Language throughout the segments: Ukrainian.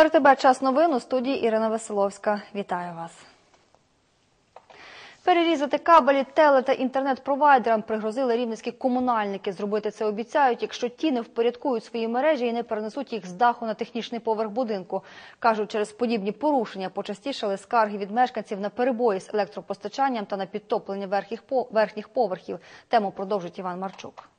На РТБ час новин у студії Ірина Веселовська. Вітаю вас. Перерізати кабелі теле та інтернет-провайдерам пригрозили рівненські комунальники. Зробити це обіцяють, якщо ті не впорядкують свої мережі і не перенесуть їх з даху на технічний поверх будинку. Кажуть, через подібні порушення почастішали скарги від мешканців на перебої з електропостачанням та на підтоплення верхніх поверхів. Тему продовжить Іван Марчук.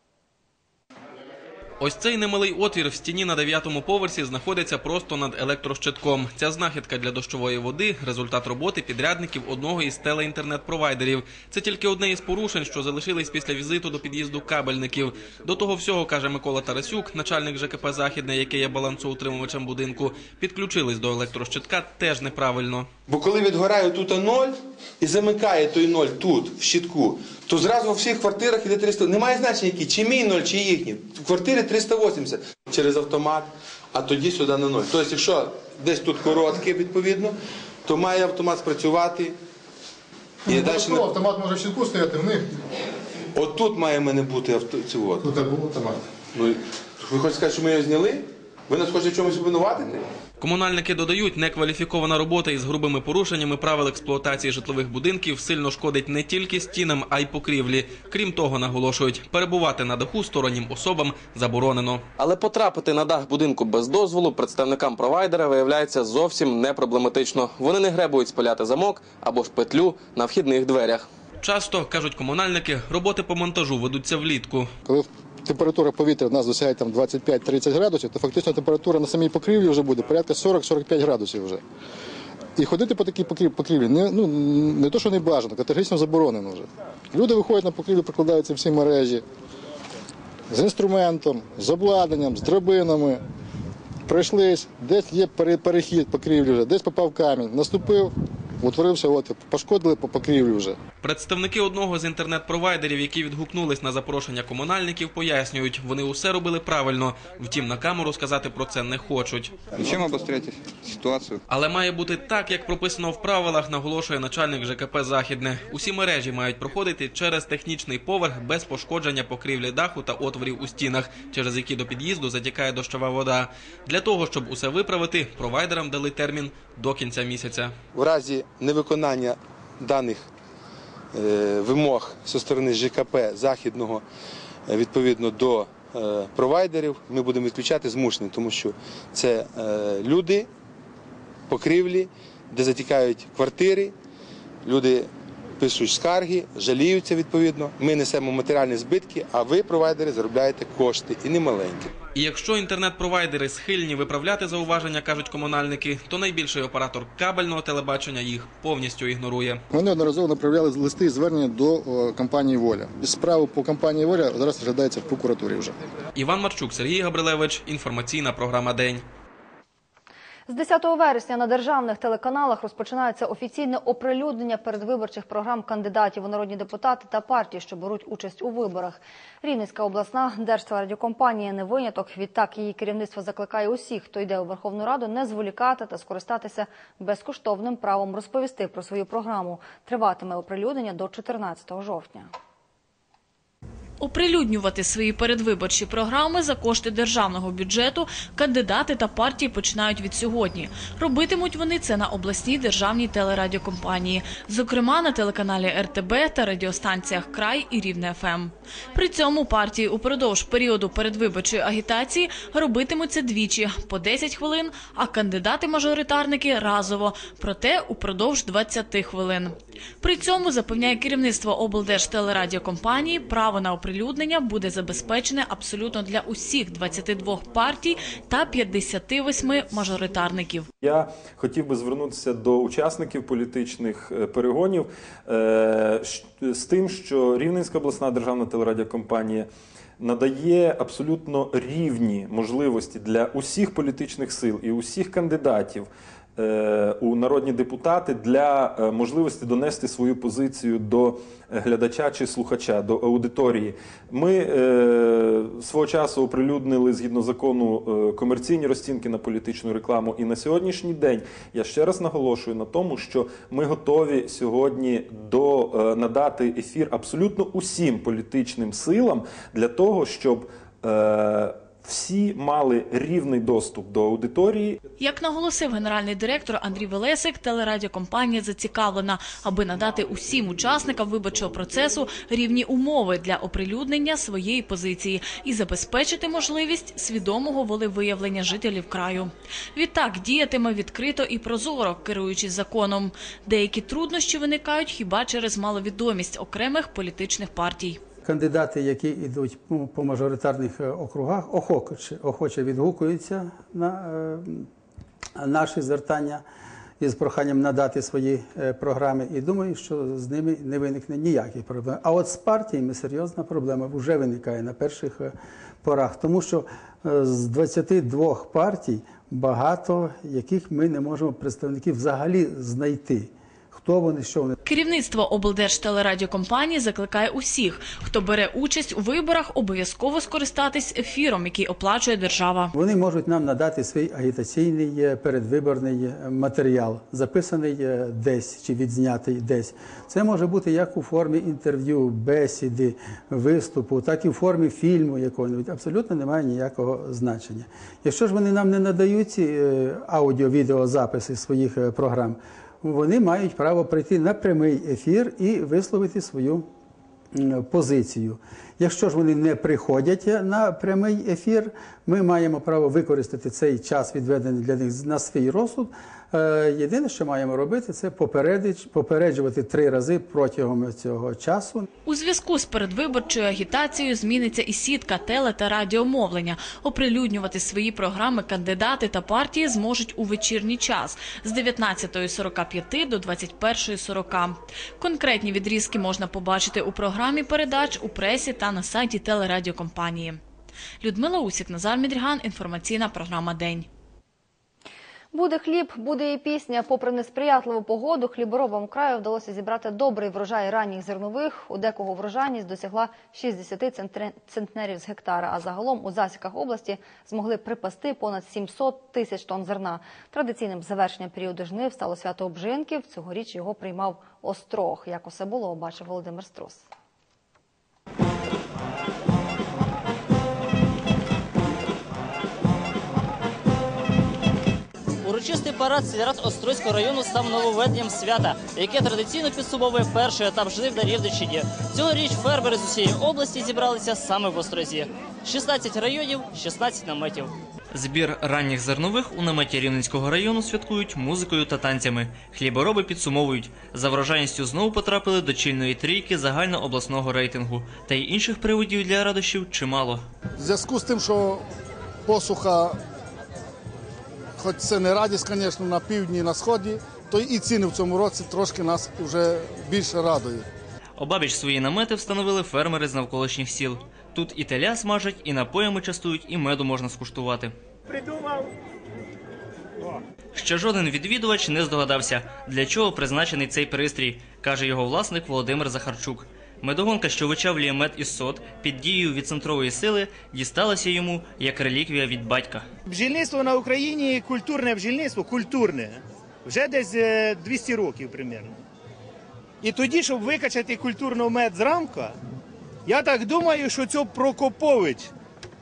Ось цей немалий отвір в стіні на дев'ятому поверсі знаходиться просто над електрощитком. Ця знахідка для дощової води – результат роботи підрядників одного із телеінтернет-провайдерів. Це тільки одне із порушень, що залишились після візиту до під'їзду кабельників. До того всього, каже Микола Тарасюк, начальник ЖКП «Західне», який є балансоутримувачем будинку, підключились до електрощитка теж неправильно. Бо коли відгорає тут ноль і замикає той ноль тут, в щитку, то зразу во всіх квартирах іде 300. Немає значення, які, чи мій ноль, чи їхній. В квартирі 380 через автомат, а тоді сюди на ноль. Тобто, якщо десь тут коротке, відповідно, то має автомат спрацювати. І Ну, далі обов'язково автомат може в щитку стояти, в них от тут має в мене бути авто, це от. тут був автомат. Ну, ви хочете сказати, що ми його зняли? Ви нас хочете в чомусь обвинуватити? Комунальники додають, некваліфікована робота із грубими порушеннями правил експлуатації житлових будинків сильно шкодить не тільки стінам, а й покрівлі. Крім того, наголошують, перебувати на даху стороннім особам заборонено. Але потрапити на дах будинку без дозволу представникам провайдера виявляється зовсім не проблематично. Вони не гребують спиляти замок або ж петлю на вхідних дверях. Часто кажуть комунальники, роботи по монтажу ведуться влітку. Коли температура повітря в нас досягає там 25-30 градусів, то фактично температура на самій покрівлі вже буде порядка 40-45 градусів вже. І ходити по такій покрівлі не, ну, не то, що не бажано, категорично заборонено вже. Люди виходять на покрівлю, прикладаються всі мережі з інструментом, з обладнанням, з драбинами. Пройшлись, десь є перехід покрівлі вже, десь попав камінь, наступив, утворився, от, пошкодили по покрівлі вже. Представники одного з інтернет-провайдерів, які відгукнулись на запрошення комунальників, пояснюють, вони усе робили правильно. Втім, на камеру сказати про це не хочуть. Зачем обострять ситуацию? Але має бути так, як прописано в правилах, наголошує начальник ЖКП Західне. Усі мережі мають проходити через технічний поверх без пошкодження покрівлі даху та отворів у стінах, через які до під'їзду затікає дощова вода. Для того, щоб усе виправити, провайдерам дали термін до кінця місяця. В разі невиконання даних е, вимог зі сторони ЖКП західного е, відповідно до е, провайдерів, ми будемо відключати змушені, тому що це люди, покрівлі, де затікають квартири, люди пишуть скарги, жаліються відповідно. Ми несемо матеріальні збитки, а ви, провайдери, заробляєте кошти і не маленькі. І якщо інтернет-провайдери схильні виправляти зауваження, кажуть комунальники, то найбільший оператор кабельного телебачення їх повністю ігнорує. Ми неодноразово направляли листи і звернення до о, компанії Воля. Справу по компанії Воля зараз розглядається в прокуратурі вже. Іван Марчук, Сергій Габрилевич. Інформаційна програма День. З 10 вересня на державних телеканалах розпочинається офіційне оприлюднення передвиборчих програм кандидатів у народні депутати та партії, що беруть участь у виборах. Рівненська обласна держтелерадіокомпанія не виняток. Відтак її керівництво закликає усіх, хто йде у Верховну Раду, не зволікати та скористатися безкоштовним правом розповісти про свою програму. Триватиме оприлюднення до 14 жовтня. Оприлюднювати свої передвиборчі програми за кошти державного бюджету кандидати та партії починають від сьогодні. Робитимуть вони це на обласній державній телерадіокомпанії, зокрема на телеканалі РТБ та радіостанціях Край і Рівне ФМ. При цьому партії упродовж періоду передвиборчої агітації робитимуть це двічі по 10 хвилин, а кандидати-мажоритарники разово, проте упродовж 20 хвилин. При цьому запевняє керівництво облдержтелерадіокомпанії, право на оприлюднення буде забезпечене абсолютно для усіх 22 партій та 58 мажоритарників. Я хотів би звернутися до учасників політичних е, перегонів е, з тим, що Рівненська обласна державна телерадіокомпанія надає абсолютно рівні можливості для усіх політичних сил і усіх кандидатів. Е, У народні депутати для е, можливості донести свою позицію до глядача чи слухача, до аудиторії. Ми е, свого часу оприлюднили згідно закону комерційні розцінки на політичну рекламу. І на сьогоднішній день я ще раз наголошую на тому, що ми готові сьогодні до надати ефір абсолютно усім політичним силам для того, щоб. Всі мали рівний доступ до аудиторії. Як наголосив генеральний директор Андрій Велесик, телерадіокомпанія зацікавлена, аби надати усім учасникам виборчого процесу рівні умови для оприлюднення своєї позиції і забезпечити можливість свідомого волевиявлення жителів краю. Відтак діятиме відкрито і прозоро, керуючись законом. Деякі труднощі виникають хіба через маловідомість окремих політичних партій. Кандидати, які йдуть по- мажоритарних е, округах, охоче, охоче відгукуються на е, наші звертання із проханням надати свої е, програми. І думаю, що з ними не виникне ніяких проблем. А от з партіями серйозна проблема вже виникає на перших порах, тому що з 22 партій багато яких ми не можемо представників взагалі знайти. Хто вони, що вони. Керівництво облдержтелерадіокомпанії закликає усіх, хто бере участь у виборах, обов'язково скористатись ефіром, який оплачує держава. Вони можуть нам надати свій агітаційний е, передвиборний е, матеріал, записаний е, десь чи відзнятий десь. Це може бути як у формі інтерв'ю, бесіди, виступу, так і в формі фільму якого-небудь. Абсолютно немає ніякого значення. Якщо ж вони нам не надають ці аудіо-відеозаписи своїх програм, вони мають право прийти на прямий ефір і висловити свою позицію. Якщо ж вони не приходять на прямий ефір, ми маємо право використати цей час, відведений для них на свій розсуд. Е, Єдине, що маємо робити, це попереджувати три рази протягом цього часу. У зв'язку з передвиборчою агітацією зміниться і сітка теле та радіомовлення. Оприлюднювати свої програми кандидати та партії зможуть у вечірній час з 19.45 до 21.40. Конкретні відрізки можна побачити у програмі передач у пресі та на сайті телерадіокомпанії. Людмила Усік, Назар Мідріган. Інформаційна програма День. Буде хліб, буде і пісня. Попри несприятливу погоду, хліборобам краю вдалося зібрати добрий врожай ранніх зернових. У декого врожайність досягла 60 центре- центнерів з гектара. А загалом у засіках області змогли припасти понад 700 тисяч тонн зерна. Традиційним завершенням періоду жнив стало свято обжинків. Цьогоріч його приймав острог. Як усе було, бачив Володимир Струс. Урочистий парад сільрад Острозького району став нововведенням свята, яке традиційно підсумовує перший етап жнив на Рівненщині. Цьогоріч фермери з усієї області зібралися саме в Острозі. 16 районів, 16 наметів. Збір ранніх зернових у наметі Рівненського району святкують музикою та танцями. Хлібороби підсумовують, за врожайністю знову потрапили до чільної трійки загальнообласного рейтингу. Та й інших приводів для радощів чимало. В зв'язку з тим, що посуха, хоч це не радість, звісно, на півдні, на сході, то і ціни в цьому році трошки нас вже більше радують. Обабіч свої намети встановили фермери з навколишніх сіл. Тут і теля смажать, і напоями частують, і меду можна скуштувати. Придумав. Ще жоден відвідувач не здогадався, для чого призначений цей пристрій, каже його власник Володимир Захарчук. Медогонка, що вичавлює мед із сот, під дією відцентрової сили, дісталася йому як реліквія від батька. Бджільництво на Україні культурне бджільництво, культурне. Вже десь е, 200 років примерно. І тоді, щоб викачати культурно мед з рамка, я так думаю, що це Прокопович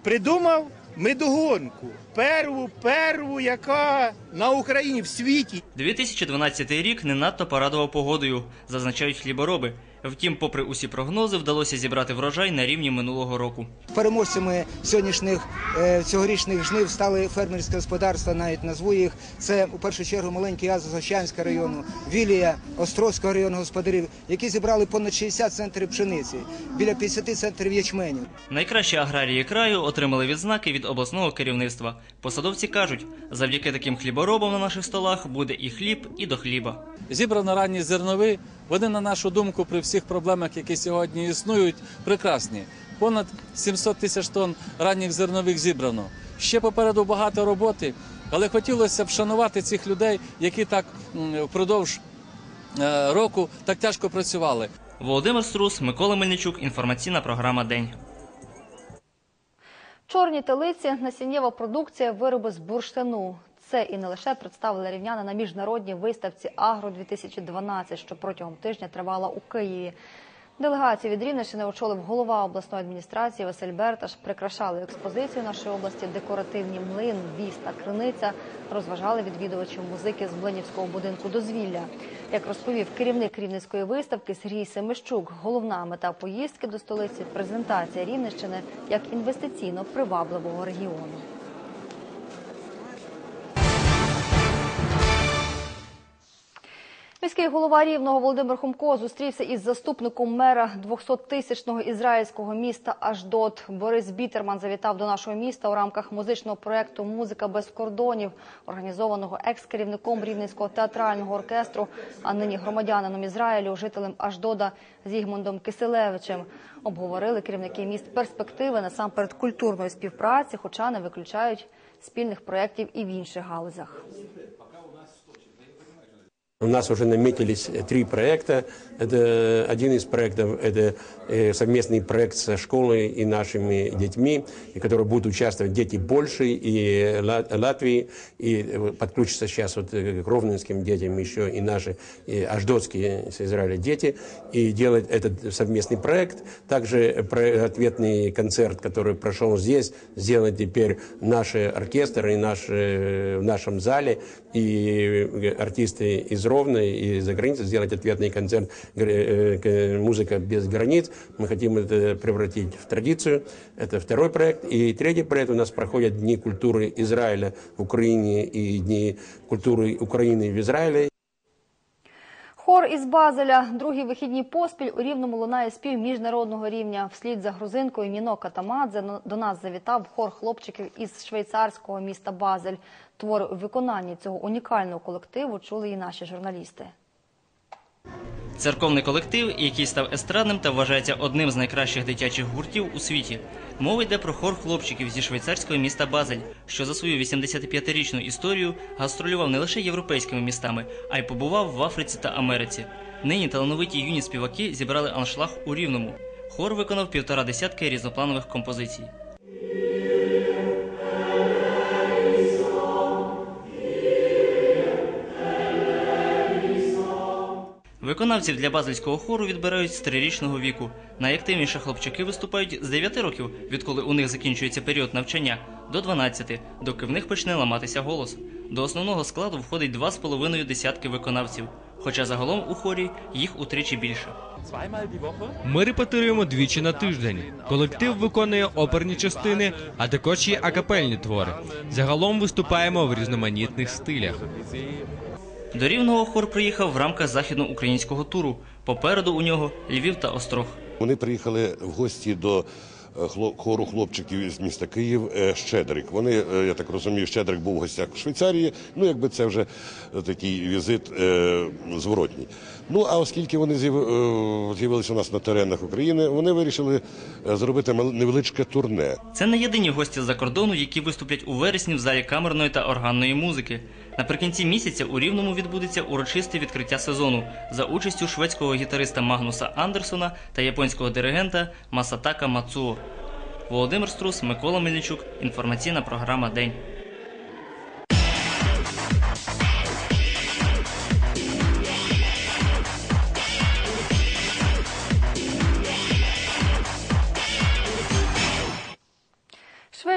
придумав медогонку. Перву, перву, яка на Україні в світі. 2012 рік не надто порадував погодою, зазначають хлібороби. Втім, попри усі прогнози, вдалося зібрати врожай на рівні минулого року. Переможцями сьогоднішніх е, цьогорічних жнив стали фермерські господарства, навіть назву їх. Це у першу чергу маленький Азов-Ощанського району, Вілія, Острозького району господарів, які зібрали понад 60 центрів пшениці, біля 50 центрів ячменю. Найкращі аграрії краю отримали відзнаки від обласного керівництва. Посадовці кажуть, завдяки таким хліборобам на наших столах буде і хліб, і до хліба. Зібрано ранні зернові. Вони, на нашу думку, при всіх проблемах, які сьогодні існують, прекрасні. Понад 700 тисяч тонн ранніх зернових зібрано. Ще попереду багато роботи, але хотілося б вшанувати цих людей, які так впродовж е, року так тяжко працювали. Володимир Струс, Микола Мельничук, інформаційна програма День. Чорні телиці, насіннєва продукція, вироби з бурштину. Це і не лише представили рівняни на міжнародній виставці Агро 2012 що протягом тижня тривала у Києві. Делегацію від Рівненщини очолив голова обласної адміністрації Василь Берташ. Прикрашали експозицію нашої області декоративні млин, віз та криниця. Розважали відвідувачів музики з Блинівського будинку дозвілля. Як розповів керівник рівненської виставки Сергій Семищук, головна мета поїздки до столиці презентація Рівненщини як інвестиційно привабливого регіону. Міський голова Рівного Володимир Хомко зустрівся із заступником мера 200-тисячного ізраїльського міста Аждот. Борис Бітерман завітав до нашого міста у рамках музичного проєкту Музика без кордонів, організованого екс-керівником Рівненського театрального оркестру, а нині громадянином Ізраїлю, жителем Аждода Зігмундом Киселевичем. Обговорили керівники міст перспективи насамперед культурної співпраці, хоча не виключають спільних проєктів і в інших галузях. У нас уже наметились три проекта. Это один из проектов – это э, совместный проект со школой и нашими детьми, и которые будут участвовать дети Польши и Ла- Латвии, и э, подключатся сейчас вот э, к ровненским детям еще и наши и аждотские с Израиля дети, и делать этот совместный проект. Также ответный концерт, который прошел здесь, сделать теперь наш оркестр и наш, э, в нашем зале, и э, артисты из Ровно и за границей сделать ответный концерт гр- э, к- «Музыка без границ». Мы хотим это превратить в традицию. Это второй проект. И третий проект у нас проходят Дни культуры Израиля в Украине и Дни культуры Украины в Израиле. Хор із Базеля. Другі вихідні поспіль у Рівному лунає спів міжнародного рівня. Вслід за грузинкою Ніно Катамадзе до нас завітав хор хлопчиків із швейцарського міста Базель. Твори у виконанні цього унікального колективу чули і наші журналісти. Церковний колектив, який став естрадним та вважається одним з найкращих дитячих гуртів у світі. Мова йде про хор хлопчиків зі швейцарського міста Базель, що за свою 85-річну історію гастролював не лише європейськими містами, а й побував в Африці та Америці. Нині талановиті юні співаки зібрали аншлаг у Рівному. Хор виконав півтора десятки різнопланових композицій. Виконавців для базельського хору відбирають з трирічного віку. Найактивніші хлопчаки виступають з 9 років, відколи у них закінчується період навчання, до 12, доки в них почне ламатися голос. До основного складу входить 2,5 десятки виконавців, хоча загалом у хорі їх утричі більше. Ми репетируємо двічі на тиждень. Колектив виконує оперні частини, а також є акапельні твори. Загалом виступаємо в різноманітних стилях. До Рівного хор приїхав в рамках західноукраїнського туру. Попереду у нього Львів та Острог. Вони приїхали в гості до е, хору хлопчиків із міста Київ е, Щедрик. Вони, е, я так розумію, Щедрик був в гостях в Швейцарії. Ну, якби це вже такий візит зворотній. Ну а оскільки вони з'явилися у нас на теренах України, вони вирішили зробити невеличке турне. Це не єдині гості з-за кордону, які виступлять у вересні в залі камерної та органної музики. Наприкінці місяця у Рівному відбудеться урочисте відкриття сезону за участю шведського гітариста Магнуса Андерсона та японського диригента Масатака Мацуо. Володимир Струс, Микола Мельничук. Інформаційна програма День.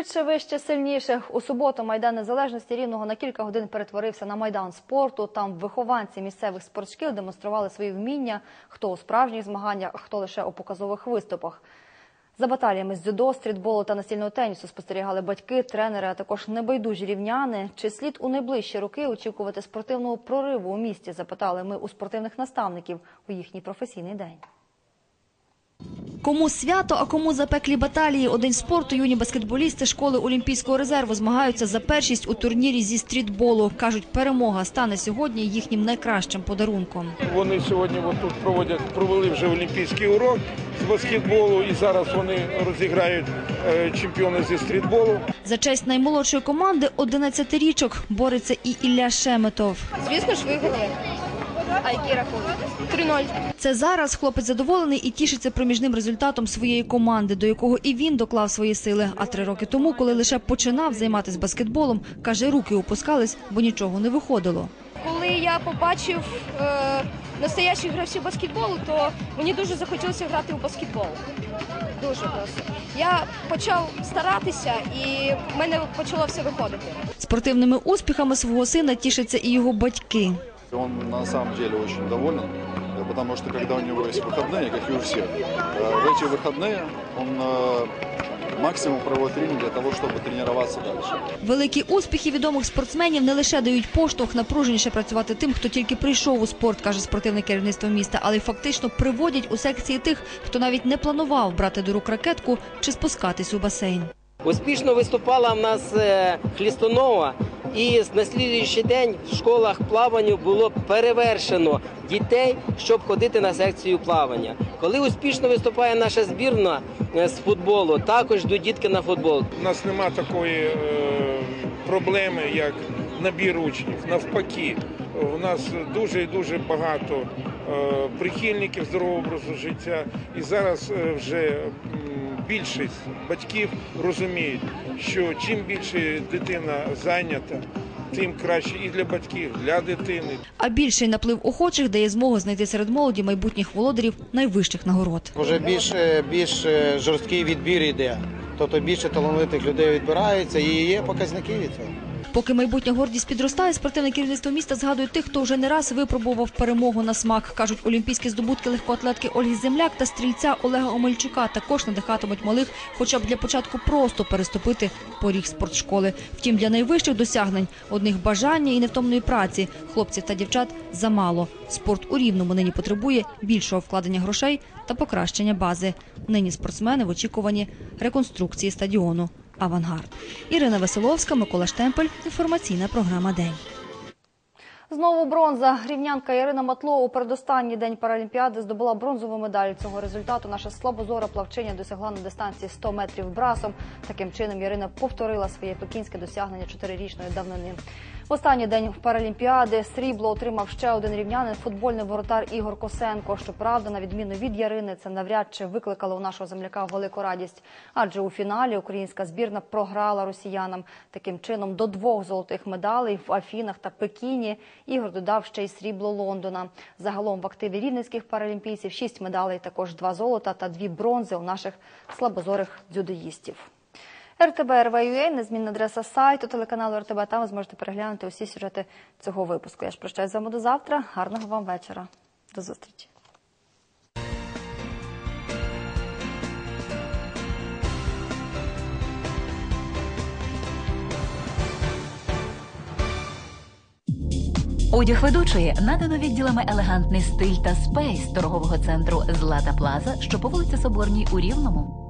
Швидше, вище, сильніше. У суботу Майдан Незалежності Рівного на кілька годин перетворився на майдан спорту. Там вихованці місцевих спортшкіл демонстрували свої вміння, хто у справжніх змаганнях, хто лише у показових виступах. За баталіями з дзюдо, стрітболу та настільного тенісу спостерігали батьки, тренери, а також небайдужі рівняни. Чи слід у найближчі роки очікувати спортивного прориву у місті? Запитали ми у спортивних наставників у їхній професійний день. Кому свято, а кому запеклі баталії. У день спорту юні баскетболісти школи Олімпійського резерву змагаються за першість у турнірі зі стрітболу. Кажуть, перемога стане сьогодні їхнім найкращим подарунком. Вони сьогодні тут проводять, провели вже олімпійський урок з баскетболу, і зараз вони розіграють е, чемпіони зі стрітболу. За честь наймолодшої команди 11-річок бореться і Ілля Шеметов. Звісно ж, виграли. А який рахунок? 3-0. Це зараз хлопець задоволений і тішиться проміжним результатом своєї команди, до якого і він доклав свої сили. А три роки тому, коли лише починав займатися баскетболом, каже, руки опускались, бо нічого не виходило. Коли я побачив е, настоящих гравців баскетболу, то мені дуже захотілося грати у баскетбол. Дуже просто. Я почав старатися і в мене почало все виходити. Спортивними успіхами свого сина тішаться і його батьки. Он на самом деле очень доволен, э, потому что когда у него есть выходные, как и у всех, э, в эти выходные он э, максимум проводит времени для того, чтобы тренироваться дальше. Великі успіхи відомих спортсменів не лише дають поштовх напруженіше працювати тим, хто тільки прийшов у спорт, каже спортивне керівництво міста, але й фактично приводять у секції тих, хто навіть не планував брати до рук ракетку чи спускатись у басейн. Успішно виступала в нас е, Хлістунова, і на слідуючий день в школах плаванню було перевершено дітей, щоб ходити на секцію плавання. Коли успішно виступає наша збірна е, з футболу, також йдуть дітки на футбол. У нас нема такої е, проблеми, як набір учнів. Навпаки, у нас дуже і дуже багато е, прихильників здорового образу життя. І зараз вже більшість батьків розуміють, що чим більше дитина зайнята, тим краще і для батьків, для дитини. А більший наплив охочих дає змогу знайти серед молоді майбутніх володарів найвищих нагород. Вже більш, більш е, жорсткий відбір йде. Тобто більше талановитих людей відбирається і є показники від цього. Поки майбутня гордість підростає, спортивне керівництво міста згадує тих, хто вже не раз випробував перемогу на смак. Кажуть, олімпійські здобутки легкоатлетки Ольги Земляк та стрільця Олега Омельчука також надихатимуть малих, хоча б для початку просто переступити поріг спортшколи. Втім, для найвищих досягнень одних бажання і невтомної праці хлопців та дівчат замало. Спорт у рівному нині потребує більшого вкладення грошей та покращення бази. Нині спортсмени в очікуванні реконструкції стадіону. Авангард. Ірина Веселовська, Микола Штемпель. Інформаційна програма День. Знову бронза. Рівнянка Ірина Матло у передостанній день Паралімпіади здобула бронзову медаль. Цього результату наша слабозора плавчиня досягла на дистанції 100 метрів брасом. Таким чином Ірина повторила своє пекінське досягнення чотирирічної давнини. В останній день Паралімпіади срібло отримав ще один рівнянин футбольний воротар Ігор Косенко. Щоправда, на відміну від Ярини, це навряд чи викликало у нашого земляка велику радість. Адже у фіналі українська збірна програла росіянам. Таким чином, до двох золотих медалей в Афінах та Пекіні Ігор додав ще й срібло Лондона. Загалом в активі рівненських паралімпійців шість медалей, також два золота та дві бронзи у наших слабозорих дзюдоїстів. РТБ незмінна адреса сайту телеканалу РТБ. Там ви зможете переглянути усі сюжети цього випуску. Я ж прощаюсь з вами до завтра. Гарного вам вечора. До зустрічі. Одяг ведучої надано відділами елегантний стиль та спейс торгового центру Злата Плаза, що по вулиці Соборній у Рівному.